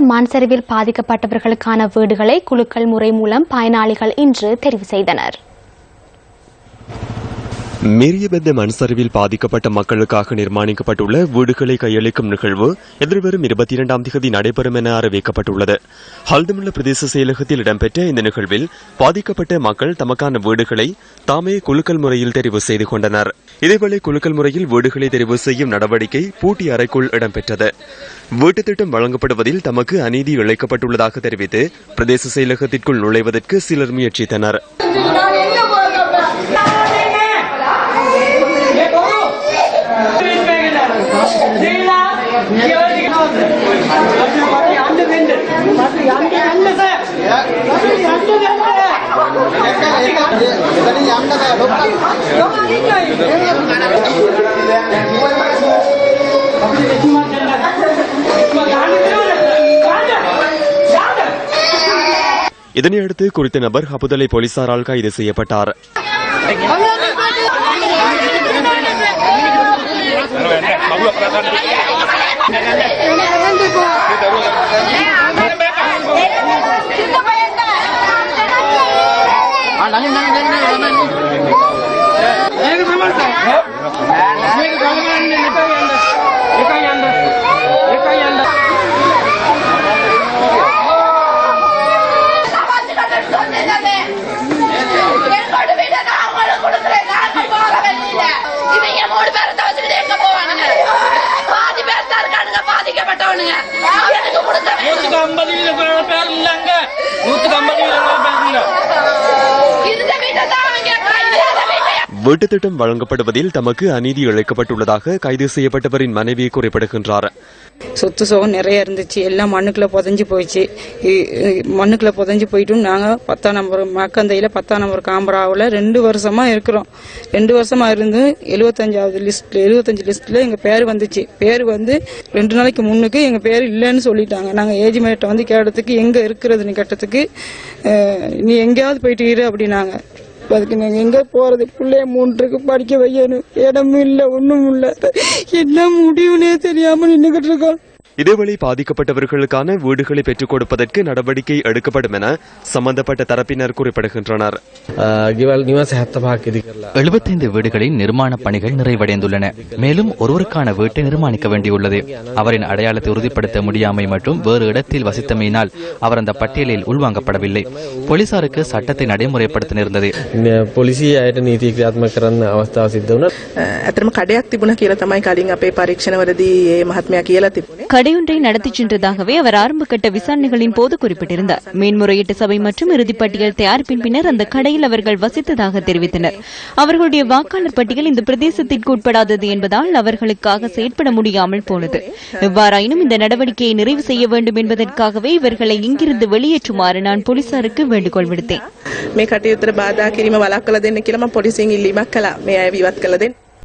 மண் சரிவில் பாதிக்கப்பட்டவர்களுக்கான வீடுகளை குழுக்கள் முறை மூலம் பயனாளிகள் இன்று தெரிவு செய்தனர். மீறியபெத்த மண் சரிவில் பாதிக்கப்பட்ட மக்களுக்காக நிர்மாணிக்கப்பட்டுள்ள வீடுகளை கையளிக்கும் நிகழ்வு எதிர்வரும் இருபத்தி இரண்டாம் தேதி நடைபெறும் என அறிவிக்கப்பட்டுள்ளது. ஹல்துமுல்ல பிரதேச செயலகத்தில் இடம்பெற்ற இந்த நிகழ்வில் பாதிக்கப்பட்ட மக்கள் தமக்கான வீடுகளை தாமே குலுக்கல் முறையில் தெரிவு செய்து கொண்டனர். இதேவேளை குலுக்கல் முறையில் வீடுகளை தெரிவு செய்யும் நடவடிக்கை பூட்டி அறைக்குள் இடம்பெற்றது. வீட்டுத் திட்டம் வழங்கப்படுவதில் தமக்கு அநீதி இழைக்கப்பட்டுள்ளதாக தெரிவித்து பிரதேச செயலகத்திற்குள் நுழைவதற்கு சிலர் முயற்சித்தனர். இதனையடுத்து குறித்த நபர் ஹபுதலை போலீசாரால் கைது செய்யப்பட்டார். எங்களோட வீட்டை நான் அவங்களுக்கு கொடுக்குறேன். நாங்க போற வெளியில. இவங்க மூணு பேரை தவிர்த்துக்கிட்டு எங்க போவானுங்க? பாதி பேர் தான் இருக்கானுங்க, பாதிக்கப்பட்டவனுங்க. அவனுக்கு நூற்றுக்கு ஐம்பது பேர் இல்லைங்க நூற்றுக்கு ஐம்பது பேர் வீட்டு வீட்டுத் திட்டம் வழங்கப்படுவதில் தமக்கு அநீதி இழைக்கப்பட்டுள்ளதாக கைது செய்யப்பட்டவரின் மனைவி குறிப்பிடுகின்றார். சொத்து சுகம் நிறைய இருந்துச்சு. எல்லாம் மண்ணுக்குள்ள புதஞ்சு போயிடுச்சு. இ- மண்ணுக்குள்ள புதஞ்சு போயிட்டும் நாங்கள் பத்தாம் நம்பர் மக்கந்தையில் பத்தாம் நம்பர் காம்பராவில் ரெண்டு வருஷமா இருக்கிறோம். ரெண்டு வருஷமா இருந்து எழுபத்தஞ்சாவது லிஸ்ட் எழுபத்தஞ்சு லிஸ்ட்ல எங்க பேர் வந்துச்சு. பேர் வந்து ரெண்டு நாளைக்கு முன்னுக்கு எங்க பேர் இல்லைன்னு சொல்லிட்டாங்க. நாங்கள் ஏஜ்மேட்டை வந்து கேட்டதுக்கு எங்க இருக்கிறதுன்னு கேட்டதுக்கு நீ எங்கேயாவது போயிட்டு இரு அப்படின்னாங்க. அதுக்கு நாங்க எங்க போறது? பிள்ளைய மூன்றுக்கு படிக்க வைக்கணும் இடமும் இல்ல ஒண்ணும் இல்ல. என்ன முடிவுனே தெரியாம நின்னுகிட்டு இருக்கோம். இதேவேளை பாதிக்கப்பட்டவர்களுக்கான வீடுகளை பெற்றுக் கொடுப்பதற்கு நடவடிக்கை எடுக்கப்படும் என சம்பந்தப்பட்ட தரப்பினர் குறிப்பிடுகின்றனர் ගෙවල් නිවස හැත්ත පහක් ඉදි කරලා எழுபத்தைந்து வீடுகளின் நிர்மாண பணிகள் நிறைவடைந்துள்ளன மேலும் ஒருவருக்கான வீட்டை நிர்மாணிக்க வேண்டியுள்ளது அவரின் அடையாளத்தை உறுதிப்படுத்த முடியாமை மற்றும் வேறு இடத்தில் வசித்தமையினால் அவர் அந்த பட்டியலில் உள்வாங்கப்படவில்லை போலீசாருக்கு சட்டத்தை நடைமுறைப்படுத்த நேர்ந்தது පොලිසි අයට නීති ක්‍රියාත්මක කරන්න අවස්ථාව සිද්ධ වුණා ඇතම කඩයක් තිබුණ කියලා තමයි කලින් අපේ පරීක්ෂණවලදී ඒ මහත්මයා කියලා තිබුණේ. கடையொன்றை நடத்திச் சென்றதாகவே அவர் ஆரம்பகட்ட விசாரணைகளின் போது குறிப்பிட்டிருந்தார் மேன்முறையீட்டு சபை மற்றும் இறுதிப்பட்டியல் தயாரிப்பின் பின்னர் அந்த கடையில் அவர்கள் வசித்ததாக தெரிவித்தனர் அவர்களுடைய வாக்காளர் பட்டியல் இந்த பிரதேசத்திற்கு உட்படாதது என்பதால் அவர்களுக்காக செயற்பட முடியாமல் போனது எவ்வாறாயினும் இந்த நடவடிக்கையை நிறைவு செய்ய வேண்டும் என்பதற்காகவே இவர்களை இங்கிருந்து வெளியேற்றுமாறு நான் போலீசாருக்கு வேண்டுகோள் விடுத்தேன் මේ කටයුත්තට බාධා කිරීම වළක්වලා දෙන්න කියලා මම පොලිසියෙන් ඉල්ලීමක් කළා. මේ අය විවත් කළ දෙන්න.